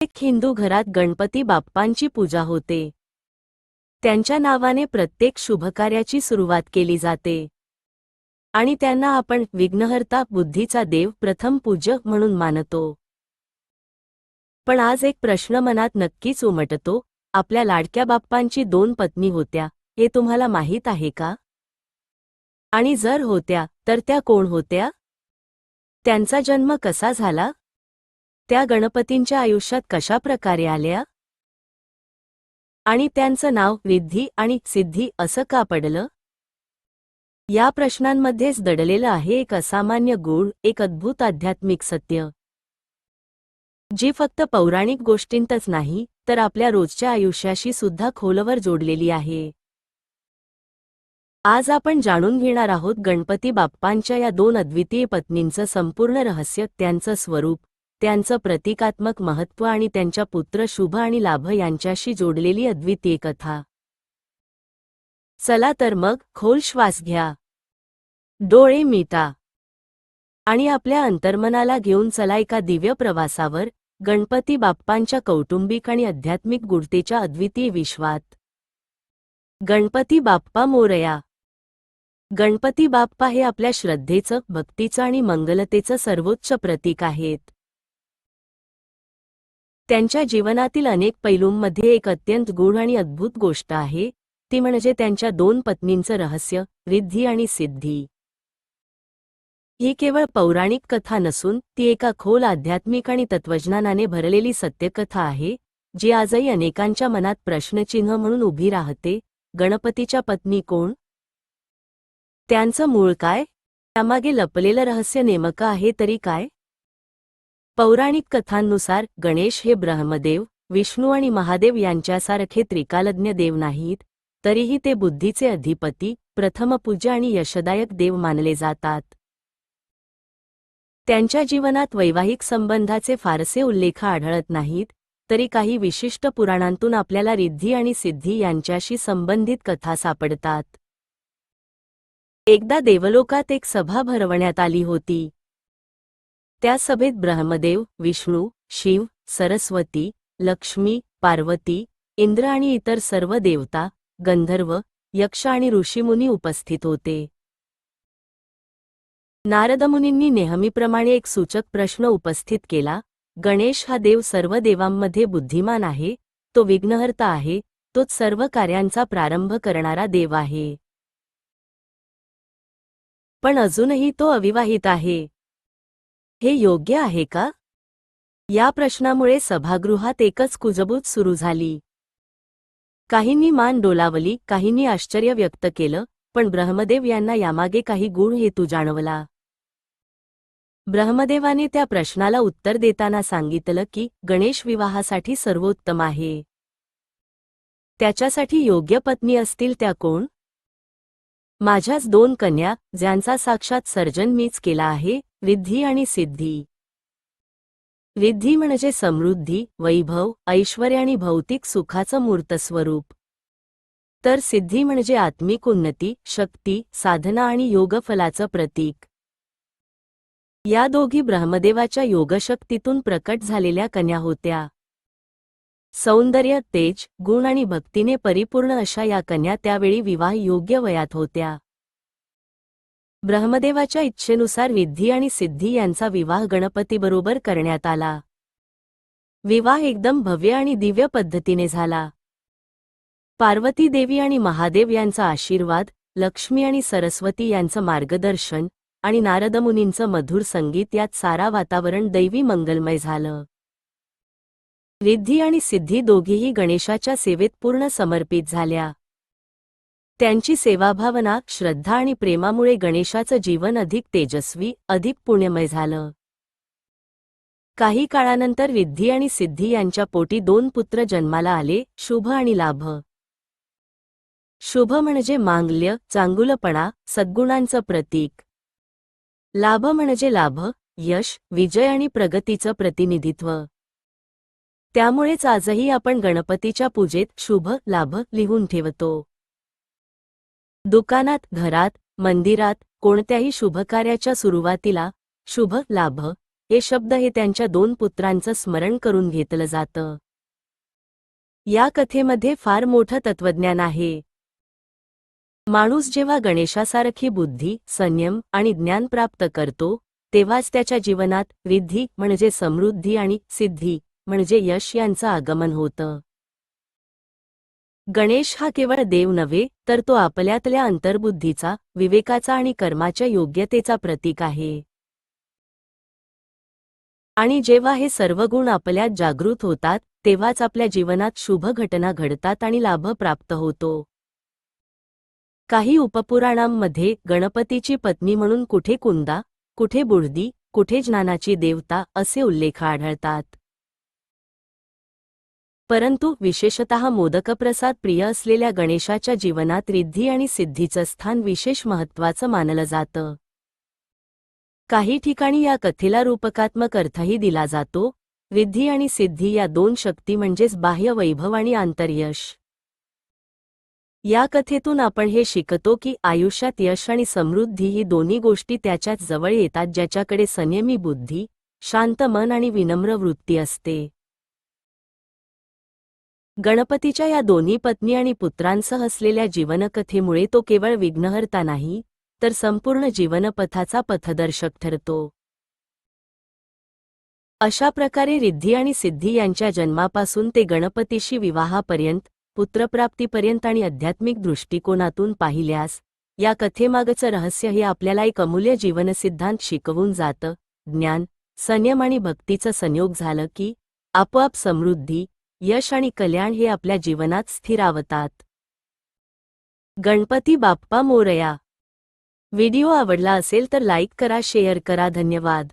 प्रत्येक हिंदू घरात गणपती बाप्पांची पूजा होते. त्यांच्या नावाने प्रत्येक शुभकार्याची सुरुवात केली जाते. आणि त्यांना आपण विघ्नहर्ता बुद्धीचा देव प्रथम पूज्य म्हणून मानतो. पण आज एक प्रश्न मनात नक्कीच उमटतो आपल्या लाडक्या बाप्पांची दोन पत्नी होत्या हे तुम्हाला माहीत आहे का? आणि जर होत्या तर त्या कोण होत्या? त्यांचा जन्म कसा झाला? त्या गणपतींच्या आयुष्यात कशा प्रकारे आल्या? आणि त्यांचं नाव रिद्धी आणि सिद्धी असं का पडलं? या प्रश्नांमध्येच दडलेलं आहे एक असामान्य गूढ एक अद्भुत आध्यात्मिक सत्य. जी फक्त पौराणिक गोष्टींतच नाही तर आपल्या रोजच्या आयुष्याशी सुद्धा खोलवर जोडलेली आहे. आज आपण जाणून घेणार आहोत गणपती बाप्पांच्या या दोन अद्वितीय पत्नींचं संपूर्ण रहस्य त्यांचं स्वरूप. त्यांचं प्रतिकात्मक महत्त्व आणि त्यांच्या पुत्र शुभ आणि लाभ यांच्याशी जोडलेली अद्वितीय कथा. चला तर मग खोल श्वास घ्या. डोळे मिटा. आणि आपल्या अंतर्मनाला घेऊन चला एका दिव्य प्रवासावर गणपती बाप्पांच्या कौटुंबिक आणि आध्यात्मिक गुढतेच्या अद्वितीय विश्वात. गणपती बाप्पा मोरया. गणपती बाप्पा हे आपल्या श्रद्धेचं भक्तीचं आणि मंगलतेचं सर्वोच्च प्रतीक आहेत. त्यांच्या जीवनातील अनेक पैलूंमध्ये एक अत्यंत गूढ आणि अद्भुत गोष्ट आहे. ती म्हणजे त्यांच्या दोन पत्नींचं रहस्य रिद्धी आणि सिद्धी. ही केवळ पौराणिक कथा नसून ती एका खोल आध्यात्मिक आणि तत्वज्ञानाने भरलेली सत्यकथा आहे जी आजही अनेकांच्या मनात प्रश्नचिन्ह म्हणून उभी राहते. गणपतीच्या पत्नी कोण? त्यांचं मूळ काय? त्यामागे लपलेलं रहस्य नेमकं आहे तरी काय? पौराणिक कथांनुसार गणेश हे ब्रह्मदेव विष्णू आणि महादेव यांच्यासारखे त्रिकालज्ञ देव नाहीत तरीही ते बुद्धीचे अधिपती प्रथमपूज्य आणि यशदायक देव मानले जातात. त्यांच्या जीवनात वैवाहिक संबंधाचे फारसे उल्लेख आढळत नाहीत तरी काही विशिष्ट पुराणांतून आपल्याला रिद्धी आणि सिद्धी यांच्याशी संबंधित कथा सापडतात. एकदा देवलोकात एक सभा भरवण्यात आली होती. त्या सभेत ब्रह्मदेव विष्णू शिव सरस्वती लक्ष्मी पार्वती इंद्र आणि इतर सर्व देवता गंधर्व यक्ष आणि ऋषीमुनी उपस्थित होते. नारदमुनींनी नेहमीप्रमाणे एक सूचक प्रश्न उपस्थित केला गणेश हा देव सर्व देवांमध्ये बुद्धिमान आहे तो विघ्नहर्ता आहे तोच सर्व कार्यांचा प्रारंभ करणारा देव आहे. पण अजूनही तो अविवाहित आहे. हे योग्य आहे का? या प्रश्नामुळे सभागृहात एकच कुजबूज सुरू झाली. काहींनी मान डोलावली काहींनी आश्चर्य व्यक्त केलं पण ब्रह्मदेव यांना यामागे काही गुण हेतू जाणवला. ब्रह्मदेवाने त्या प्रश्नाला उत्तर देताना सांगितलं की गणेश विवाहासाठी सर्वोत्तम आहे. त्याच्यासाठी योग्य पत्नी असतील त्या कोण? माझ्याच दोन कन्या ज्यांचा साक्षात सर्जन मीच केला आहे विद्धी आणि सिद्धी. विद्धी म्हणजे समृद्धी वैभव ऐश्वर्य आणि भौतिक सुखाचं मूर्त स्वरूप तर सिद्धी म्हणजे आत्मिक उन्नती शक्ती साधना आणि योगफलाचं प्रतीक. या दोघी ब्रह्मदेवाच्या योगशक्तीतून प्रकट झालेल्या कन्या होत्या. सौंदर्य तेज गुण आणि भक्तीने परिपूर्ण अशा या कन्या त्यावेळी विवाह योग्य वयात होत्या. ब्रह्मदेवाच्या इच्छेनुसार विद्धी आणि सिद्धी यांचा विवाह गणपतीबरोबर करण्यात आला. विवाह एकदम भव्य आणि दिव्य पद्धतीने झाला. पार्वती देवी आणि महादेव यांचा आशीर्वाद लक्ष्मी आणि सरस्वती यांचं मार्गदर्शन आणि नारदमुनींचं मधुर संगीत यात सारा वातावरण दैवी मंगलमय झालं. रिद्धी आणि सिद्धी दोघीही गणेशाच्या सेवेत पूर्ण समर्पित झाल्या. त्यांची सेवाभावना श्रद्धा आणि प्रेमामुळे गणेशाचं जीवन अधिक तेजस्वी अधिक पुण्यमय झालं. काही काळानंतर विद्धी आणि सिद्धी यांच्या पोटी दोन पुत्र जन्माला आले शुभ आणि लाभ. शुभ म्हणजे मांगल्य चांगुलपणा सद्गुणांचं प्रतीक. लाभ म्हणजे लाभ यश विजय आणि प्रगतीचं प्रतिनिधित्व. त्यामुळेच आजही आपण गणपतीच्या पूजेत शुभ लाभ लिहून ठेवतो. दुकानात घरात मंदिरात कोणत्याही शुभकार्याच्या सुरुवातीला शुभ लाभ हे शब्द हे त्यांच्या दोन पुत्रांचं स्मरण करून घेतलं जातं. या कथेमध्ये फार मोठं तत्वज्ञान आहे. माणूस जेव्हा गणेशासारखी बुद्धी संयम आणि ज्ञान प्राप्त करतो तेव्हाच त्याच्या जीवनात रिद्धी म्हणजे समृद्धी आणि सिद्धी म्हणजे यश यांचं आगमन होतं. गणेश हा केवळ देव नव्हे तर तो आपल्यातल्या अंतर्बुद्धीचा विवेकाचा आणि कर्माच्या योग्यतेचा प्रतीक आहे. आणि जेव्हा हे सर्व गुण आपल्यात जागृत होतात तेव्हाच आपल्या जीवनात शुभ घटना घडतात आणि लाभ प्राप्त होतो. काही उपपुराणांमध्ये गणपतीची पत्नी म्हणून कुठे कुंदा कुठे बुढदी कुठे ज्ञानाची देवता असे उल्लेख आढळतात. परंतु विशेषतः मोदकप्रसाद प्रिय असलेल्या गणेशाच्या जीवनात रिद्धी आणि सिद्धीचं स्थान विशेष महत्त्वाचं मानलं जातं. काही ठिकाणी या कथेला रूपकात्मक अर्थही दिला जातो. रिद्धी आणि सिद्धी या दोन शक्ती म्हणजेच बाह्य वैभव आणि आंतरयश. या कथेतून आपण हे शिकतो की आयुष्यात यश आणि समृद्धी ही दोन्ही गोष्टी त्याच्याच जवळ येतात ज्याच्याकडे संयमी बुद्धी शांत मन आणि विनम्र वृत्ती असते. गणपतीच्या या दोन्ही पत्नी आणि पुत्रांसह असलेल्या जीवनकथेमुळे तो केवळ विघ्नहर्ता नाही तर संपूर्ण जीवनपथाचा पथदर्शक ठरतो. अशा प्रकारे रिद्धी आणि सिद्धी यांच्या जन्मापासून ते गणपतीशी विवाहापर्यंत पुत्रप्राप्तीपर्यंत आणि आध्यात्मिक दृष्टिकोनातून पाहिल्यास या कथेमागचं रहस्य हे आपल्याला एक अमूल्य जीवनसिद्धांत शिकवून जातं. ज्ञान संयम आणि भक्तीचं संयोग झालं की आपोआप समृद्धी यश आणि कल्याण हे आपल्या जीवनात स्थिरावतात गणपती बाप्पा मोरया. व्हिडिओ आवडला असेल तर लाईक करा शेअर करा. धन्यवाद.